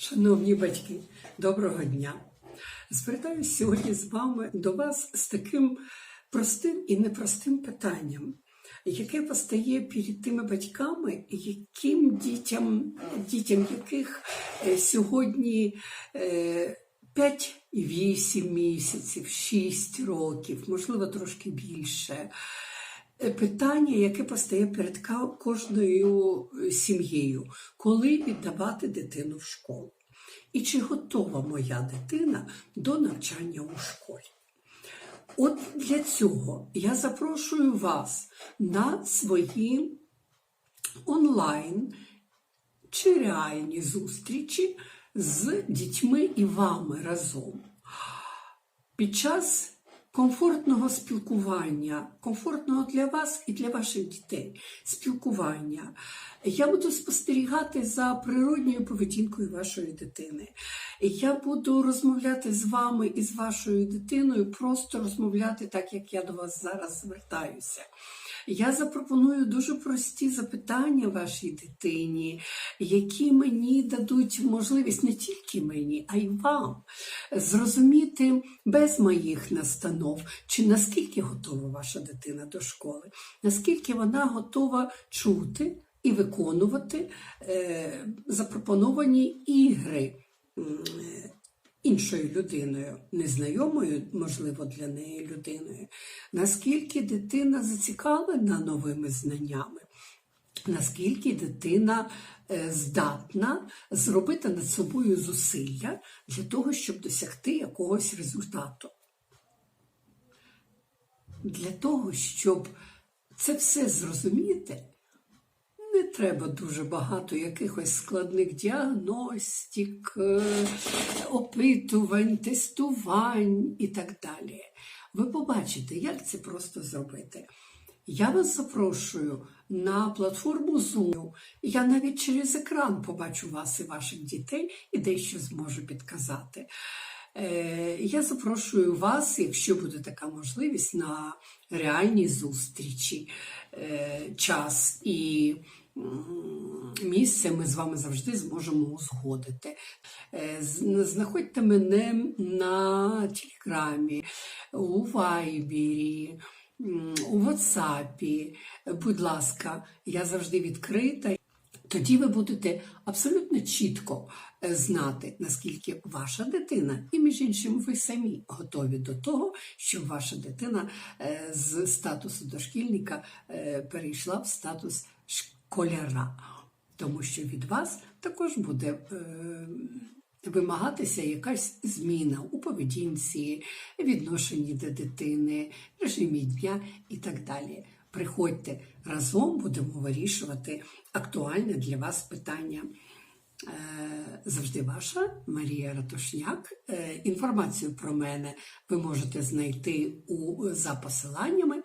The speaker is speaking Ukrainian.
Шановні батьки, доброго дня! Звертаюся сьогодні з вами до вас з таким простим і непростим питанням, яке постає перед тими батьками, яким дітям, дітям яких е, сьогодні е, 5 і 8 місяців, 6 років, можливо, трошки більше. Питання, яке постає перед кожною е, сім'єю, коли віддавати дитину в школу? І чи готова моя дитина до навчання у школі? От для цього я запрошую вас на свої онлайн чи реальні зустрічі з дітьми і вами разом під час комфортного спілкування, комфортного для вас і для ваших дітей спілкування. Я буду спостерігати за природньою поведінкою вашої дитини. Я буду розмовляти з вами і з вашою дитиною, просто розмовляти так, як я до вас зараз звертаюся. Я запропоную дуже прості запитання вашій дитині, які мені дадуть можливість не тільки мені, а й вам зрозуміти без моїх настанов, чи наскільки готова ваша дитина до школи, наскільки вона готова чути і виконувати е, запропоновані ігри. е, Іншою людиною, незнайомою, можливо, для неї людиною, наскільки дитина зацікавлена новими знаннями, наскільки дитина е, здатна зробити над собою зусилля для того, щоб досягти якогось результату. Для того, щоб це все зрозуміти, не треба дуже багато якихось складних діагностик, е, опитувань, тестувань і так далі. Ви побачите, як це просто зробити. Я вас запрошую на платформу Zoom. Я навіть через екран побачу вас і ваших дітей і дещо зможу підказати. Е, Я запрошую вас, якщо буде така можливість, на реальні зустрічі, Е, час і місце ми з вами завжди зможемо узгодити. Е, Знаходьте мене на телеграмі, у вайбері, у ватсапі. Будь ласка, я завжди відкрита. Тоді ви будете абсолютно чітко е, знати, наскільки ваша дитина, і між іншим, ви самі готові до того, щоб ваша дитина е, з статусу дошкільника е, перейшла в статус школяра, тому що від вас також буде. Вимагатися якась зміна у поведінці, відношенні до дитини, режимі дня і так далі. Приходьте разом, будемо вирішувати актуальне для вас питання. Е, Завжди ваша Марія Ратушняк. Е, Інформацію про мене ви можете знайти у за посиланнями.